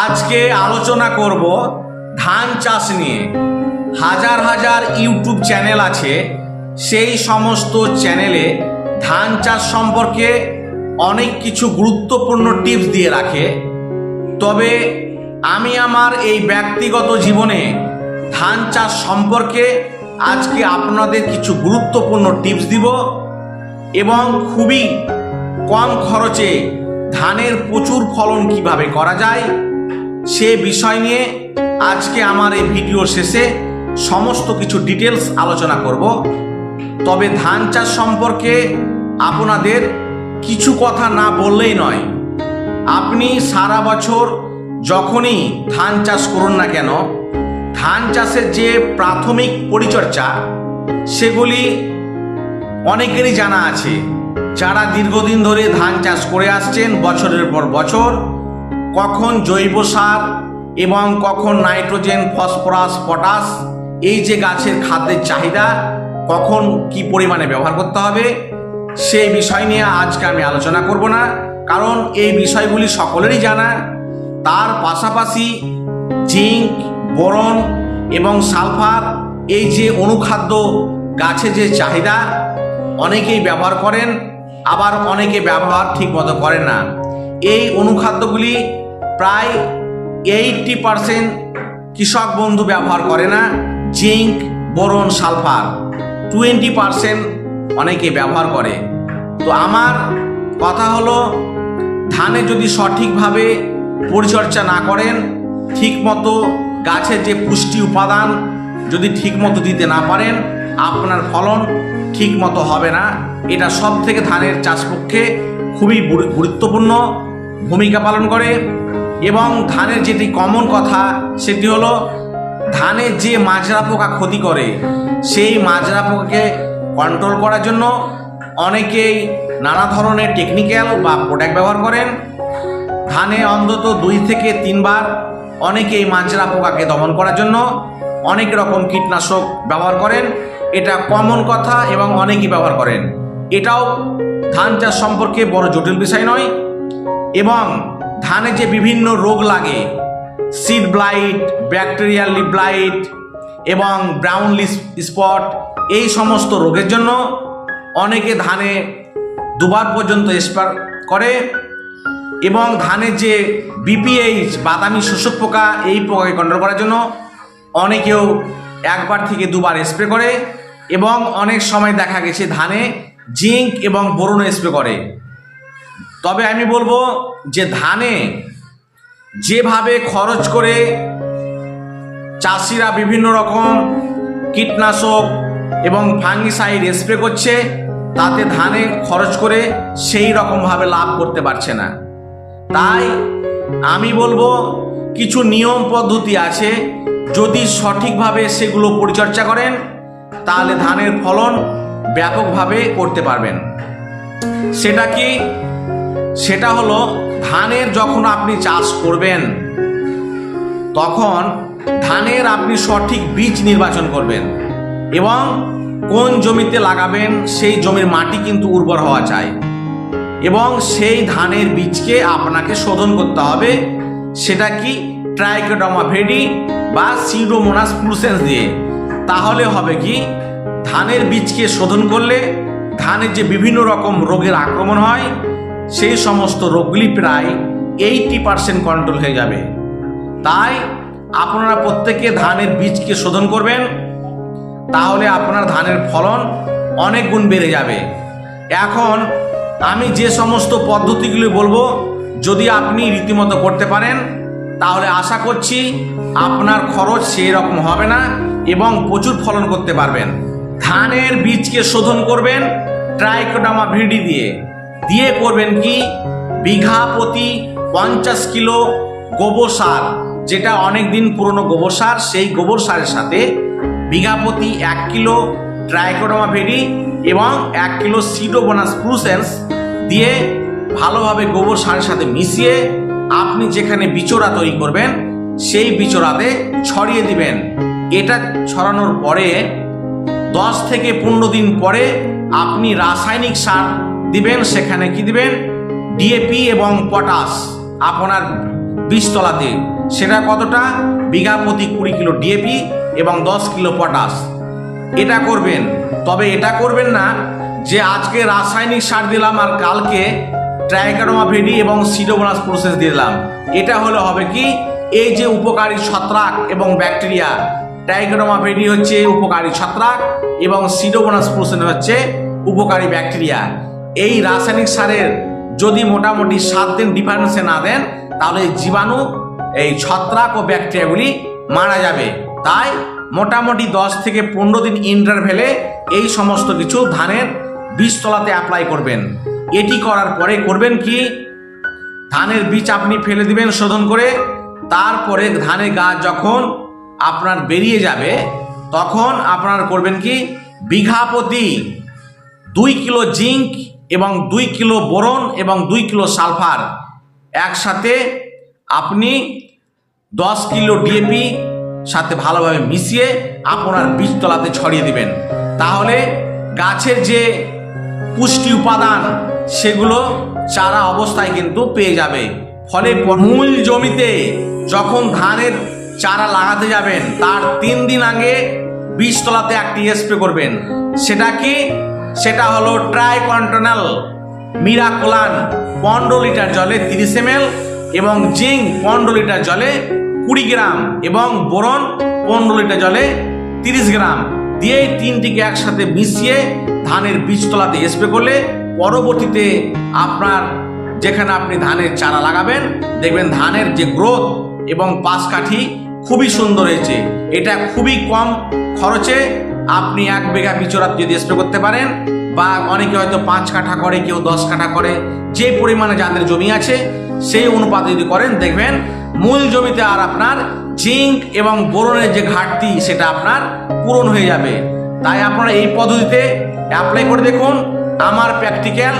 আজকে আলোচনা করব ধান চাষ নিয়ে। হাজার হাজার ইউটিউব চ্যানেল আছে, সেই সমস্ত চ্যানেলে ধান চাষ সম্পর্কে অনেক কিছু গুরুত্বপূর্ণ টিপস দিয়ে রাখে। তবে আমি আমার এই ব্যক্তিগত জীবনে ধান চাষ সম্পর্কে আজকে আপনাদের কিছু গুরুত্বপূর্ণ টিপস দিব এবং খুবই কম খরচে ধানের প্রচুর ফলন কীভাবে করা যায় সে বিষয় নিয়ে আজকে আমার এই ভিডিওর শেষে সমস্ত কিছু ডিটেলস আলোচনা করব। তবে ধান চাষ সম্পর্কে আপনাদের কিছু কথা না বললেই নয়। আপনি সারা বছর যখনই ধান চাষ করুন না কেন, ধান চাষের যে প্রাথমিক পরিচর্যা, সেগুলি অনেকেরই জানা আছে। যারা দীর্ঘদিন ধরে ধান চাষ করে আসছেন, বছরের পর বছর কখন জৈব সার এবং কখন নাইট্রোজেন, ফসফরাস, পটাশ, এই যে গাছের খাদ্যের চাহিদা, কখন কি পরিমাণে ব্যবহার করতে হবে, সেই বিষয় নিয়ে আজকে আমি আলোচনা করব না। কারণ এই বিষয়গুলি সকলেরই জানা। তার পাশাপাশি জিঙ্ক, বোরন এবং সালফার, এই যে অনুখাদ্য গাছে যে চাহিদা, অনেকেই ব্যবহার করেন, আবার অনেকে ব্যবহার ঠিকমতো করেন না। এই অনুখাদ্যগুলি প্রায় এইটটি পারসেন্ট কৃষক বন্ধু ব্যবহার করে না, zinc, boron, sulphur. Twenty percent অনেকে ব্যবহার করে। তো আমার কথা হলো, ধানে যদি সঠিকভাবে পরিচর্যা না করেন, ঠিকমতো গাছের যে পুষ্টি উপাদান যদি ঠিকমতো দিতে না পারেন, আপনার ফলন ঠিকমতো হবে না। এটা সব থেকে ধানের চাষ পক্ষে খুবই গুরুত্বপূর্ণ ভূমিকা পালন করে। এবং ধানের যেটি কমন কথা, সেটি হলো ধানের যে মাজরা পোকা ক্ষতি করে, সেই মাজরা পোকাকে কন্ট্রোল করার জন্য অনেকেই নানা ধরনের টেকনিক্যাল বা প্রোডাক্ট ব্যবহার করেন। ধানে অন্তত দুই থেকে তিনবার অনেকেই মাজরা পোকাকে দমন করার জন্য অনেক রকম কীটনাশক ব্যবহার করেন। এটা কমন কথা এবং অনেকেই ব্যবহার করেন। এটাও ধান চাষ সম্পর্কে বড় জটিল বিষয় নয় এবং ধানে যে বিভিন্ন রোগ লাগে seed blight bacterial leaf blight এবং ব্রাউন স্পট এই সমস্ত রোগের জন্য অনেকে ধানে দুবার পর্যন্ত স্প্রে করে এবং ধানের যে বিপিএইচ বাদামি শোষক পোকা, এই পোকাকে কন্ট্রোল করার জন্য অনেকেও একবার থেকে দুবার স্প্রে করে এবং অনেক সময় দেখা গেছে ধানে জিঙ্ক এবং বোরন স্প্রে করে। তবে আমি বলব যে ধানে যেভাবে খরচ করে চাষিরা বিভিন্ন রকম কীটনাশক এবং ফাঙ্গিসাইড স্প্রে করছে, তাতে ধানে খরচ করে সেই রকমভাবে লাভ করতে পারছে না। তাই আমি বলব কিছু নিয়ম পদ্ধতি আছে, যদি সঠিকভাবে সেগুলো পরিচর্যা করেন, তাহলে ধানের ফলন ব্যাপকভাবে করতে পারবেন। সেটা কি? সেটা হলো ধানের যখন আপনি চাষ করবেন, তখন ধানের আপনি সঠিক বীজ নির্বাচন করবেন এবং কোন জমিতে লাগাবেন সেই জমির মাটি কিন্তু উর্বর হওয়া চাই এবং সেই ধানের বীজকে আপনাকে শোধন করতে হবে। সেটা কি ট্রাইকোডামা ভেডি বা সিডোমোনাস প্লুসেন্স দিয়ে। তাহলে হবে কি ধানের বীজকে শোধন করলে ধানের যে বিভিন্ন রকম রোগের আক্রমণ হয় সেই সমস্ত রোগগুলি প্রায় এইটি পার্সেন্ট কন্ট্রোল হয়ে যাবে। তাই আপনারা প্রত্যেকে ধানের বীজকে শোধন করবেন, তাহলে আপনার ধানের ফলন অনেক গুণ বেড়ে যাবে। এখন আমি যে সমস্ত পদ্ধতিগুলি বলব, যদি আপনি রীতিমতো করতে পারেন, তাহলে আশা করছি আপনার খরচ সেই রকম হবে না এবং প্রচুর ফলন করতে পারবেন। ধানের বীজকে শোধন করবেন ট্রাইকোডামা ভিডি দিয়ে। দিয়ে করবেন কি? বিঘা প্রতি পঞ্চাশ কিলো গোবর সার, যেটা অনেক দিন পুরনো গোবর সার, সেই গোবর সারের সাথে বিঘা প্রতি এক কিলো ট্রাইকোডামা ভেডি এবং এক কিলো সিডোবোনাস প্লুসেন্স দিয়ে ভালোভাবে গোবর সারের সাথে মিশিয়ে আপনি যেখানে বিচোরা তৈরি করবেন, সেই বিচোরাতে ছড়িয়ে দিবেন। এটা ছড়ানোর পরে দশ থেকে পনেরো দিন পরে আপনি রাসায়নিক সার দিবেন, সেখানে কি দিবেন? ডিএপি এবং পটাশ আপনার বীজতলাতে। সেটা কতটা? বিঘা প্রতি কুড়ি কিলো ডিএপি এবং দশ কিলো পটাশ এটা করবেন। তবে এটা করবেন না, যে আজকে রাসায়নিক সার দিলাম আর কালকে ট্রাইকারোমা ভেডি এবং সিডোবোনাস প্রসেস দিলাম। এটা হলে হবে কি? এই যে উপকারী ছত্রাক এবং ব্যাকটেরিয়া ট্রাইকারোমা ভেডি হচ্ছে উপকারী ছত্রাক এবং সিডোবোনাস প্রসেস হচ্ছে উপকারী ব্যাকটেরিয়া এই রাসায়নিক সারের যদি মোটামুটি সাত দিন ডিফারেন্সে না দেন, তাহলে জীবাণু, এই ছত্রাক ও ব্যাকটেরিয়াগুলি মারা যাবে। তাই মোটামুটি দশ থেকে পনেরো দিন ইন্টারভেলে এই সমস্ত কিছু ধানের বীজতলাতে অ্যাপ্লাই করবেন। এটি করার পরে করবেন কি? ধানের বীজ আপনি ফেলে দিবেন শোধন করে, তারপরে ধানের গাছ যখন আপনার বেরিয়ে যাবে, তখন আপনার করবেন কি? বিঘা প্রতি দুই কিলো জিঙ্ক এবং দুই কিলো বোরন এবং দুই কিলো সালফার। একসাথে আপনি দশ কিলো ডিএপি সাথে ভালোভাবে মিশিয়ে আপনার বীজতলাতে ছড়িয়ে দিবেন। তাহলে গাছের যে পুষ্টি উপাদান, সেগুলো চারা অবস্থায় কিন্তু পেয়ে যাবে। ফলে মূল জমিতে যখন ধানের চারা লাগাতে যাবেন, তার তিন দিন আগে বীজতলাতে একটি স্প্রে করবেন। সেটা কি সেটা হলো ট্রাই কন্টনাল মিরাকোলান পনেরো লিটার জলে তিরিশ এম এবং জিঙ্ক পনেরো লিটার জলে কুড়ি গ্রাম এবং বোরন পনেরো লিটার জলে তিরিশ গ্রাম। দিয়ে তিনটিকে একসাথে মিশিয়ে ধানের বীজতলাতে স্প্রে করলে পরবর্তীতে আপনার যেখানে আপনি ধানের চারা লাগাবেন, দেখবেন ধানের যে গ্রোথ এবং পাশকাঠি খুবই সুন্দর হয়েছে। এটা খুবই কম খরচে আপনি এক বিঘা বিচরাত যদি স্প্রে করতে পারেন, বা অনেকে হয়তো পাঁচ কাঠা করে, কেউ দশ কাঠা করে, যে পরিমাণে যাদের জমি আছে, সেই অনুপাতে যদি করেন, দেখবেন মূল জমিতে আর আপনার জিঙ্ক এবং বোরনের যে ঘাটতি, সেটা আপনার পূরণ হয়ে যাবে। তাই আপনারা এই পদ্ধতিতে অ্যাপ্লাই করে দেখুন, আমার প্র্যাকটিক্যাল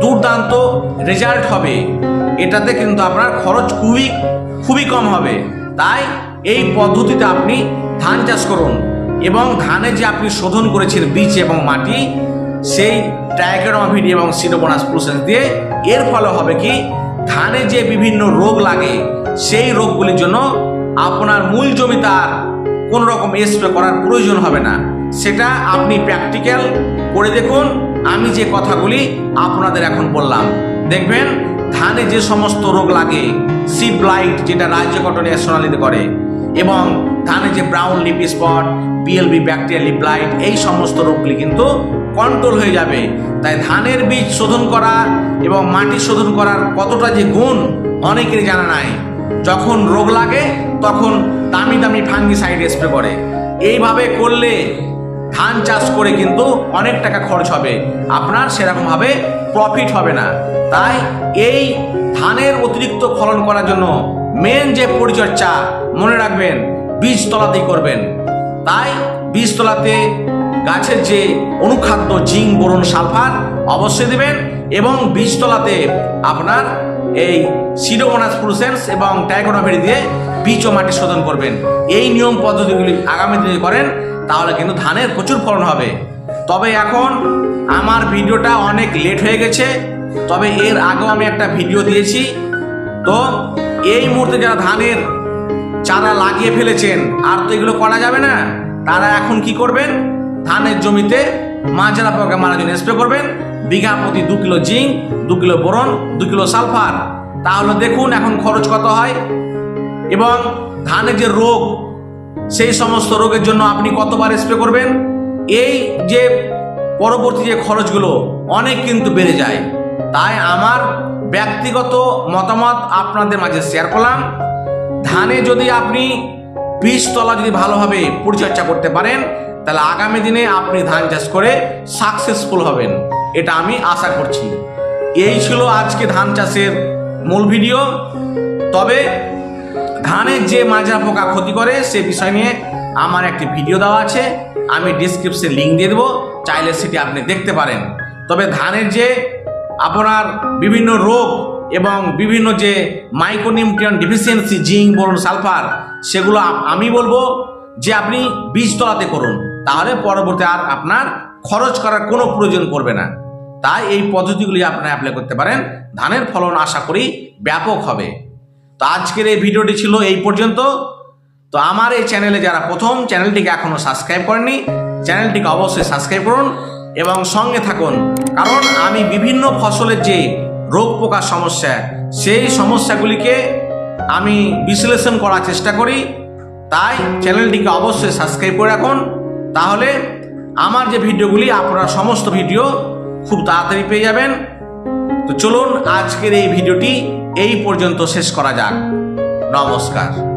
দুর্দান্ত রেজাল্ট হবে। এটাতে কিন্তু আপনার খরচ খুবই খুবই কম হবে। তাই এই পদ্ধতিতে আপনি ধান চাষ করুন। এবং ধানে যে আপনি শোধন করেছেন বীজ এবং মাটি, সেই ট্রাইকোডোমাভিডি এবং সিডোবোনাস প্রসেস দিয়ে এর ফলে হবে কি, ধানে যে বিভিন্ন রোগ লাগে, সেই রোগগুলির জন্য আপনার মূল জমি তার কোনো রকম স্প্রে করার প্রয়োজন হবে না। সেটা আপনি প্র্যাকটিক্যাল করে দেখুন। আমি যে কথাগুলি আপনাদের এখন বললাম, দেখবেন ধানে যে সমস্ত রোগ লাগে সি ব্লাইট যেটা রাজ্য কটনে সোনালিতে করে, এবং ধানে যে brown leaf spot BLB bacteria leaf blight এই সমস্ত রোগগুলি কিন্তু কন্ট্রোল হয়ে যাবে। তাই ধানের বীজ শোধন করা এবং মাটি শোধন করার কতটা যে গুণ, অনেকেরই জানা নাই। যখন রোগ লাগে, তখন দামি দামি ফাঙ্গি ফাঙ্গিসাইড স্প্রে করে। এইভাবে করলে ধান চাষ করে কিন্তু অনেক টাকা খরচ হবে। আপনার সেরকমভাবে প্রফিট হবে না। তাই এই ধানের অতিরিক্ত ফলন করার জন্য মেন যে পরিচর্যা, মনে রাখবেন, বীজতলাতেই করবেন। তাই বীজতলাতে গাছের যে অনুখাদ্য জিঙ্ক, বোরন, সালফার অবশ্যই দেবেন এবং বীজতলাতে আপনার এই সিডোমোনাস ফ্লুসেন্স এবং টাইগোনাভেরি দিয়ে বীজ ও মাটি শোধন করবেন। এই নিয়ম পদ্ধতিগুলি আগামী দিনে করেন, তাহলে কিন্তু ধানের প্রচুর ফলন হবে। তবে এখন আমার ভিডিওটা অনেক লেট হয়ে গেছে, তবে এর আগেও আমি একটা ভিডিও দিয়েছি। তো এই মুহূর্তে যারা ধানের চারা লাগিয়ে ফেলেছেন, আর তো এগুলো করা যাবে না তারা এখন কি করবেন? ধানের জমিতে মাজরা পোকা মারার জন্য স্প্রে করবেন। বিঘা প্রতি দু কিলো জিঙ্ক, দু কিলো বোরন, দু কিলো সালফার। তাহলে দেখুন এখন খরচ কত হয়। এবং ধানের যে রোগ, সেই সমস্ত রোগের জন্য আপনি কতবার স্প্রে করবেন? এই যে পরবর্তী যে খরচগুলো, অনেক কিন্তু বেড়ে যায়। তাই আমার ব্যক্তিগত মতামত আপনাদের মাঝে শেয়ার করলাম। ধানে যদি আপনি বীজতলা যদি ভালোভাবে পরিচর্যা করতে পারেন, তাহলে আগামী দিনে আপনি ধান চাষ করে সাকসেসফুল হবেন। এটা আমি আশা করছি। এই ছিল আজকে ধান চাষের মূল ভিডিও। তবে ধানের যে মাজরা পোকা ক্ষতি করে, সে বিষয় নিয়ে আমার একটি ভিডিও দেওয়া আছে। আমি ডিসক্রিপশনে লিঙ্ক দিয়ে দেবো, চাইলে সেটি আপনি দেখতে পারেন। তবে ধানের যে আপনার বিভিন্ন রোগ এবং বিভিন্ন যে মাইক্রোনিউট্রিয়ন ডিফিসিয়েন্সি জিঙ্ক বলুন সালফার সেগুলো আমি বলব যে আপনি বীজতলাতে করুন। তাহলে পরবর্তী আর আপনার খরচ করার কোনো প্রয়োজন পড়বে না। তাই এই পদ্ধতিগুলি আপনারা অ্যাপ্লাই করতে পারেন। ধানের ফলন আশা করি ব্যাপক হবে। তো আজকের এই ভিডিওটি ছিল এই পর্যন্ত। তো আমার এই চ্যানেলে যারা প্রথম, চ্যানেলটিকে এখনও সাবস্ক্রাইব করেনি চ্যানেলটিকে অবশ্যই সাবস্ক্রাইব করুন এবং সঙ্গে থাকুন। কারণ আমি বিভিন্ন ফসলের যে রোগ পোকার সমস্যা, সেই সমস্যাগুলিকে আমি বিশ্লেষণ করার চেষ্টা করি। তাই চ্যানেলটিকে অবশ্যই সাবস্ক্রাইব করে রাখুন। তাহলে আমার যে ভিডিওগুলি, আপনারা সমস্ত ভিডিও খুব তাড়াতাড়ি পেয়ে যাবেন। তো চলুন আজকের এই ভিডিওটি এই পর্যন্ত শেষ করা যাক। নমস্কার।